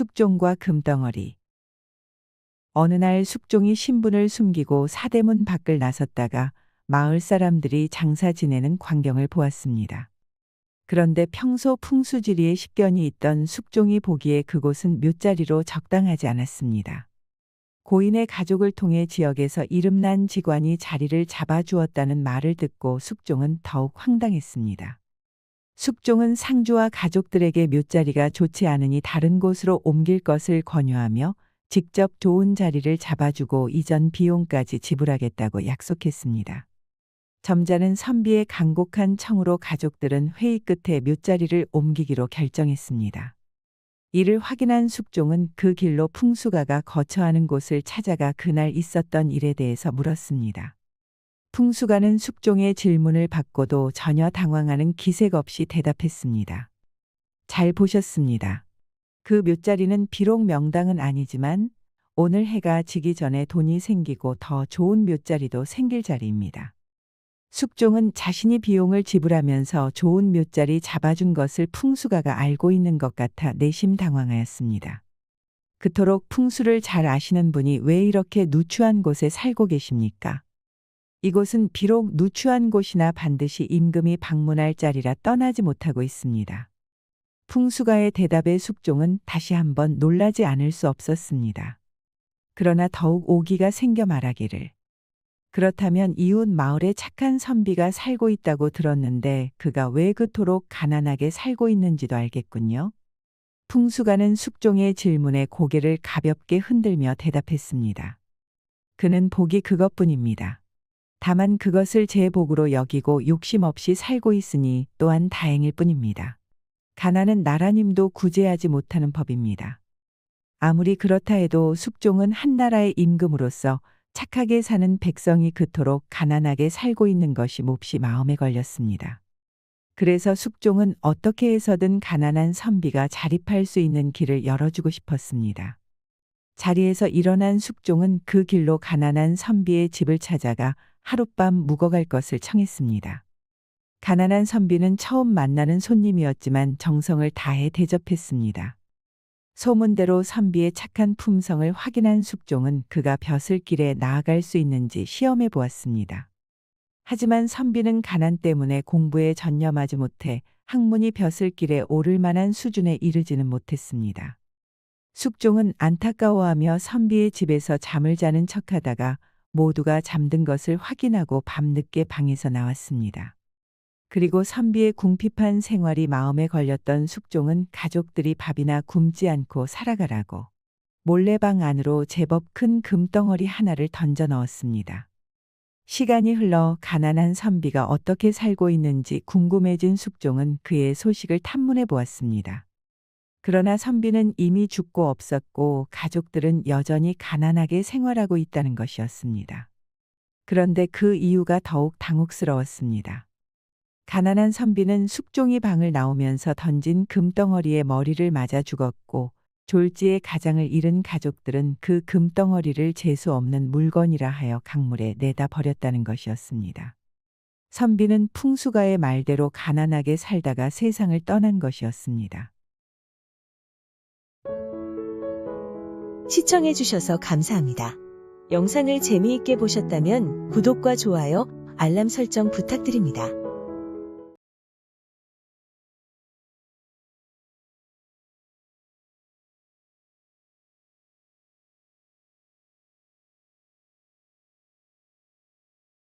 숙종과 금덩어리. 어느 날 숙종이 신분을 숨기고 사대문 밖을 나섰다가 마을 사람들이 장사 지내는 광경을 보았습니다. 그런데 평소 풍수지리에 식견이 있던 숙종이 보기에 그곳은 묘자리로 적당하지 않았습니다. 고인의 가족을 통해 지역에서 이름난 직관이 자리를 잡아주었다는 말을 듣고 숙종은 더욱 황당했습니다. 숙종은 상주와 가족들에게 묘자리가 좋지 않으니 다른 곳으로 옮길 것을 권유하며 직접 좋은 자리를 잡아주고 이전 비용까지 지불하겠다고 약속했습니다. 점잖은 선비의 간곡한 청으로 가족들은 회의 끝에 묘자리를 옮기기로 결정했습니다. 이를 확인한 숙종은 그 길로 풍수가가 거처하는 곳을 찾아가 그날 있었던 일에 대해서 물었습니다. 풍수가는 숙종의 질문을 받고도 전혀 당황하는 기색 없이 대답했습니다. 잘 보셨습니다. 그 묘자리는 비록 명당은 아니지만 오늘 해가 지기 전에 돈이 생기고 더 좋은 묘자리도 생길 자리입니다. 숙종은 자신이 비용을 지불하면서 좋은 묘자리 잡아준 것을 풍수가가 알고 있는 것 같아 내심 당황하였습니다. 그토록 풍수를 잘 아시는 분이 왜 이렇게 누추한 곳에 살고 계십니까? 이곳은 비록 누추한 곳이나 반드시 임금이 방문할 자리라 떠나지 못하고 있습니다. 풍수가의 대답에 숙종은 다시 한번 놀라지 않을 수 없었습니다. 그러나 더욱 오기가 생겨 말하기를. 그렇다면 이웃 마을에 착한 선비가 살고 있다고 들었는데 그가 왜 그토록 가난하게 살고 있는지도 알겠군요. 풍수가는 숙종의 질문에 고개를 가볍게 흔들며 대답했습니다. 그는 복이 그것뿐입니다. 다만 그것을 제 복으로 여기고 욕심 없이 살고 있으니 또한 다행일 뿐입니다. 가난은 나라님도 구제하지 못하는 법입니다. 아무리 그렇다 해도 숙종은 한 나라의 임금으로서 착하게 사는 백성이 그토록 가난하게 살고 있는 것이 몹시 마음에 걸렸습니다. 그래서 숙종은 어떻게 해서든 가난한 선비가 자립할 수 있는 길을 열어주고 싶었습니다. 자리에서 일어난 숙종은 그 길로 가난한 선비의 집을 찾아가 하룻밤 묵어갈 것을 청했습니다. 가난한 선비는 처음 만나는 손님이었지만 정성을 다해 대접했습니다. 소문대로 선비의 착한 품성을 확인한 숙종은 그가 벼슬길에 나아갈 수 있는지 시험해 보았습니다. 하지만 선비는 가난 때문에 공부에 전념하지 못해 학문이 벼슬길에 오를 만한 수준에 이르지는 못했습니다. 숙종은 안타까워하며 선비의 집에서 잠을 자는 척하다가 모두가 잠든 것을 확인하고 밤늦게 방에서 나왔습니다. 그리고 선비의 궁핍한 생활이 마음에 걸렸던 숙종은 가족들이 밥이나 굶지 않고 살아가라고 몰래 방 안으로 제법 큰 금덩어리 하나를 던져 넣었습니다. 시간이 흘러 가난한 선비가 어떻게 살고 있는지 궁금해진 숙종은 그의 소식을 탐문해 보았습니다. 그러나 선비는 이미 죽고 없었고 가족들은 여전히 가난하게 생활하고 있다는 것이었습니다. 그런데 그 이유가 더욱 당혹스러웠습니다. 가난한 선비는 숙종이 방을 나오면서 던진 금덩어리에 머리를 맞아 죽었고 졸지에 가장을 잃은 가족들은 그 금덩어리를 재수 없는 물건이라 하여 강물에 내다 버렸다는 것이었습니다. 선비는 풍수가의 말대로 가난하게 살다가 세상을 떠난 것이었습니다. 시청해주셔서 감사합니다. 영상을 재미있게 보셨다면 구독과 좋아요, 알람 설정 부탁드립니다.